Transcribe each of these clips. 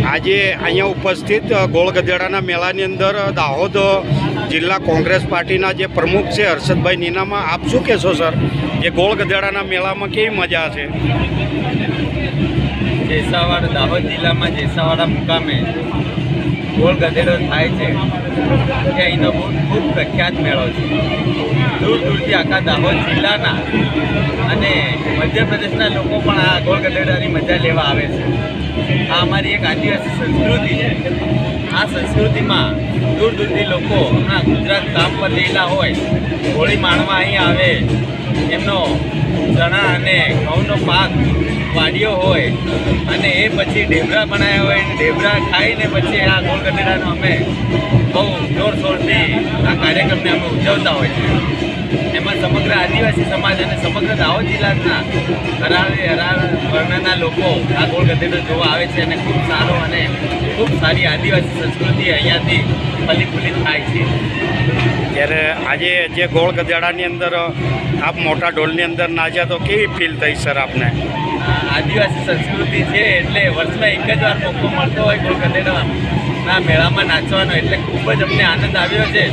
આજે અહીંયા ઉપસ્થિત ગોળગધેડાના મેળાની અંદર દાહોદ જિલ્લા કોંગ્રેસ પાર્ટીના જે પ્રમુખ છે, હર્ષદભાઈ નીનામાં, આપ શું કહેશો, સર? જે ગોળગધેડાના મેળામાં કેવી મજા છે? જેસાવાડ, દાહોદ જિલ્લામાં જેસાવાડા મુકામે ગોળ ગધેડો થાય છે. તે અહીંનો ખૂબ પ્રખ્યાત મેળો છે. દૂર દૂરથી આખા દાહોદ જિલ્લાના અને મધ્યપ્રદેશના લોકો પણ આ ગોળ ગધેડાની મજા લેવા આવે છે. આ અમારી એક આદિવાસી સંસ્કૃતિ છે. આ સંસ્કૃતિમાં દૂર દૂરથી લોકો હમણાં ગુજરાત કામ પર ગયેલા હોય, હોળી માણવા અહીં આવે, એમનો ચણા અને ઘઉંનો પાક વાડ્યો હોય, અને એ પછી ઢેબરા બનાવ્યા હોય, અને ઢેબરા ખાઈને પછી આ ગોળ ગઢેડાનો અમે બહુ જોરશોરથી આ કાર્યક્રમને અમે ઉજવતા હોય છે. એમાં સમગ્ર આદિવાસી સમાજ અને સમગ્ર દાહોદ જિલ્લાના હરાળી હરાળ વર્ણના લોકો આ ગોળ ગધેડો જોવા આવે છે અને ખૂબ સારો અને ખૂબ સારી આદિવાસી સંસ્કૃતિ અહીંયાથી ફલી થાય છે. ત્યારે આજે જે ગોળ ગધેડાની અંદર આપ મોટા ઢોલની અંદર નાચ્યા તો કેવી ફીલ થઈ, સર, આપને? આદિવાસી સંસ્કૃતિ છે એટલે વર્ષમાં એક જ વાર મોકો મળતો હોય ગોળ ગધેડાના મેળામાં નાચવાનો એટલે ખૂબ જ અમને આનંદ આવ્યો છે.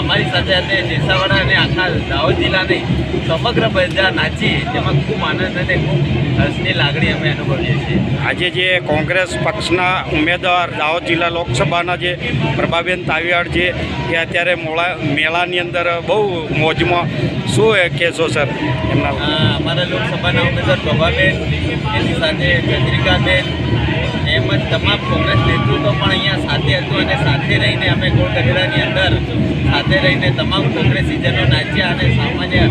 અમારી સાથે સાથે જેસાવાડા અને આખા દાહોદ જિલ્લાની સમગ્ર પ્રજા નાચી તેમાં ખૂબ આનંદ અને ખૂબ હર્ષની લાગણી અમે અનુભવીએ છીએ. આજે જે કોંગ્રેસ પક્ષના ઉમેદવાર દાહોદ જિલ્લા લોકસભાના જે પ્રભાબેન તાવિયાડ છે એ અત્યારે મોળા મેળાની અંદર બહુ મોજમાં શું કહેશો સર? એમના અમારા લોકસભાના ઉમેદવાર પ્રભાબેન એની સાથે ચંદ્રિકાબેન એમજ તમામ કોંગ્રેસ નેતૃત્વ પણ અહીંયા સાથે હતું અને સાથે રહીને અમે ગોળગઢડાની અંદર સાથે રહીને તમામ કોંગ્રેસીજનો નાચ્યા અને સામાન્ય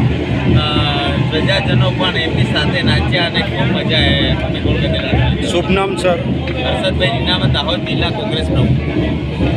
પ્રજાજનો પણ એમની સાથે નાચ્યા અને ખૂબ મજા અમે ગોળ ગઢેડા શુભ નામ સર હર્ષદભાઈ ઇનામત દાહોદ જિલ્લા કોંગ્રેસ પ્રમુખ.